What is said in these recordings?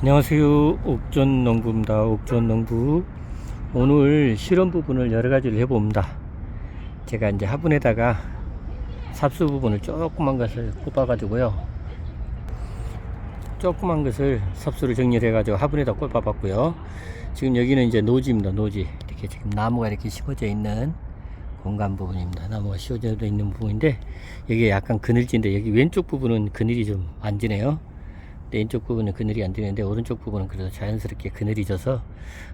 안녕하세요. 옥전 농부입니다. 옥전 농부. 오늘 실험 부분을 여러 가지를 해봅니다. 제가 이제 화분에다가 삽수 부분을 조그만 것을 꼽아 가지고요. 조그만 것을 삽수를 정리해가지고 화분에다 꼽아 봤고요. 지금 여기는 이제 노지입니다. 노지. 이렇게 지금 나무가 이렇게 심어져 있는 공간 부분입니다. 나무가 씌워져 있는 부분인데 여기 약간 그늘진데 여기 왼쪽 부분은 그늘이 좀 안 지네요. 왼쪽 부분은 그늘이 안 되는데 오른쪽 부분은 그래도 자연스럽게 그늘이 져서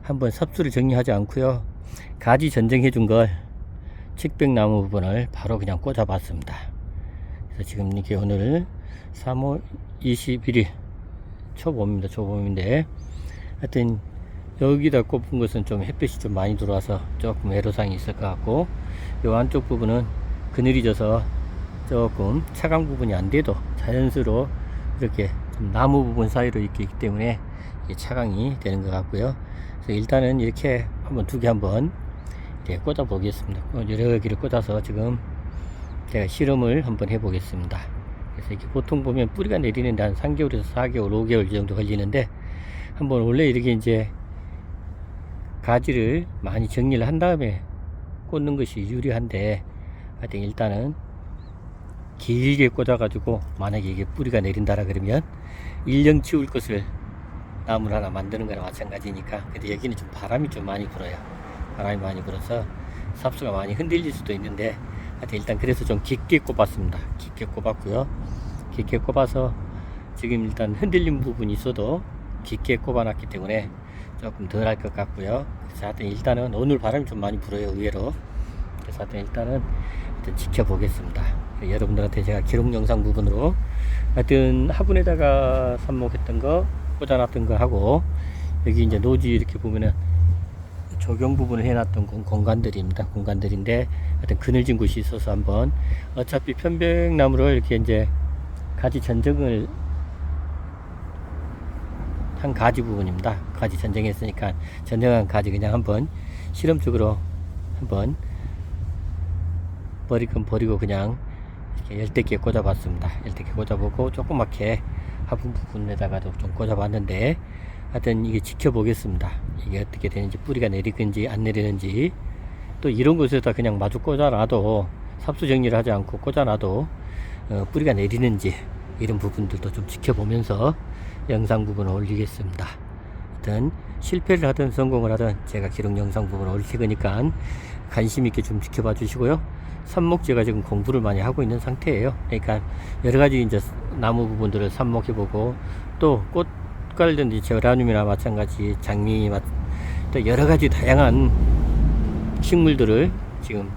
한번 삽수를 정리하지 않고요. 가지 전정해 준걸 칡백나무 부분을 바로 그냥 꽂아 봤습니다. 그래서 지금 이게 오늘 3월 21일 초봄입니다 초봄인데. 하여튼 여기다 꼽은 것은 좀 햇빛이 좀 많이 들어와서 조금 애로사항이 있을 것 같고 요 안쪽 부분은 그늘이 져서 조금 차강 부분이 안 돼도 자연스러워 이렇게 좀 나무 부분 사이로 이렇게 있기 때문에 차강이 되는 것 같고요. 그래서 일단은 이렇게 한번 두 개 한번 이렇게 꽂아 보겠습니다. 어, 여러 개를 꽂아서 지금 제가 실험을 한번 해 보겠습니다. 그래서 이게 보통 보면 뿌리가 내리는데 한 3개월에서 4개월, 5개월 정도 걸리는데 한번 원래 이렇게 이제 가지를 많이 정리를 한 다음에 꽂는 것이 유리한데 하여튼 일단은 길게 꽂아가지고 만약에 이게 뿌리가 내린다라 그러면 일령 치울 것을 나무를 하나 만드는 거나 마찬가지니까 근데 여기는 좀 바람이 좀 많이 불어요. 바람이 많이 불어서 삽수가 많이 흔들릴 수도 있는데 하여튼 일단 그래서 좀 깊게 꼽았습니다. 깊게 꼽았고요. 깊게 꼽아서 지금 일단 흔들린 부분이 있어도 깊게 꼽아놨기 때문에 조금 덜 할 것 같고요. 그래서 하여튼 일단은 오늘 바람이 좀 많이 불어요 의외로. 그래서 하여튼 일단은 일단 지켜보겠습니다 여러분들한테 제가 기록 영상 부분으로 하여튼 화분에다가 삽목했던 거 꽂아놨던 거 하고 여기 이제 노지 이렇게 보면은 조경 부분을 해놨던 공- 공간들입니다. 공간들인데 하여튼 그늘진 곳이 있어서 한번 어차피 편백나무를 이렇게 이제 가지 전정을 한 가지 부분입니다. 가지 전정했으니까 전정한 가지 그냥 한번 실험적으로 한번 버릴 건 버리고 그냥 이렇게 열대기에 꽂아봤습니다. 열대기에 꽂아보고 조그맣게 화분 부분에다가도 좀 꽂아봤는데 하여튼 이게 지켜보겠습니다. 이게 어떻게 되는지 뿌리가 내리는지 안 내리는지 또 이런 곳에다 그냥 마주 꽂아놔도 삽수 정리를 하지 않고 꽂아놔도 어, 뿌리가 내리는지 이런 부분들도 좀 지켜보면서 영상 부분을 올리겠습니다. 하여튼 실패를 하든 성공을 하든 제가 기록 영상 부분을 올릴 테니까 관심 있게 좀 지켜봐 주시고요. 삽목제가 지금 공부를 많이 하고 있는 상태예요. 그러니까 여러 가지 이제 나무 부분들을 삽목해보고 또 꽃갈든지 제라늄이나 마찬가지 장미 마- 또 여러 가지 다양한 식물들을 지금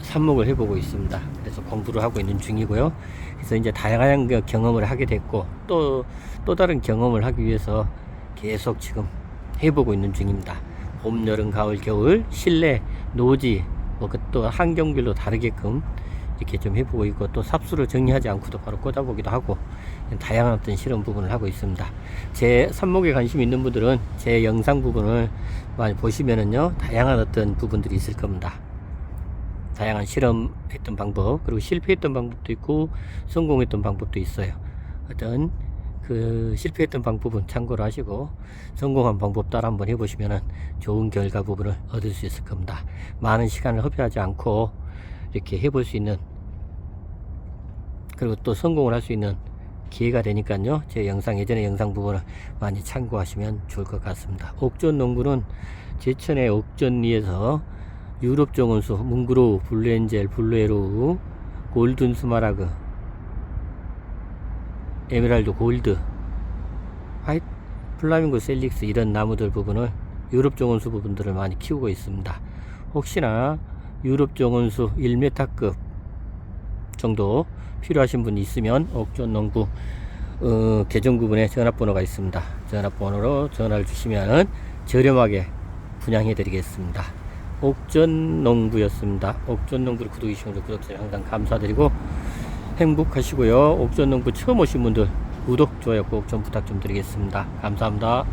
삽목을 해보고 있습니다. 그래서 공부를 하고 있는 중이고요. 그래서 이제 다양한 그 경험을 하게 됐고 또 또 다른 경험을 하기 위해서 계속 지금 해보고 있는 중입니다. 봄, 여름, 가을, 겨울, 실내, 노지, 뭐또 환경별로 다르게끔 이렇게 좀 해보고 있고 또 삽수를 정리하지 않고도 바로 꽂아보기도 하고 다양한 어떤 실험 부분을 하고 있습니다. 제 삽목에 관심 있는 분들은 제 영상 부분을 많이 보시면은요 다양한 어떤 부분들이 있을 겁니다. 다양한 실험했던 방법 그리고 실패했던 방법도 있고 성공했던 방법도 있어요. 어떤 그 실패했던 방법은 참고로 하시고 성공한 방법 따라 한번 해보시면 좋은 결과 부분을 얻을 수 있을 겁니다. 많은 시간을 허비하지 않고 이렇게 해볼 수 있는 그리고 또 성공을 할 수 있는 기회가 되니까요. 제 영상 예전의 영상 부분을 많이 참고하시면 좋을 것 같습니다. 옥전 농구는 제천의 옥전리에서 유럽 정원수, 뭉그로우, 블루엔젤, 블루에로우, 골든 스마라그, 에메랄드 골드, 화이트 플라밍고 셀릭스 이런 나무들 부분을 유럽 정원수 부분들을 많이 키우고 있습니다. 혹시나 유럽 정원수 1m급 정도 필요하신 분이 있으면 옥전 농구 어, 계정 부분에 전화번호가 있습니다. 전화번호로 전화를 주시면 저렴하게 분양해 드리겠습니다. 옥전 농부였습니다. 옥전 농부를 구독해 주신 구독자 항상 감사드리고 행복하시고요. 옥전 농부 처음 오신 분들 구독, 좋아요 꼭 좀 부탁 좀 드리겠습니다. 감사합니다.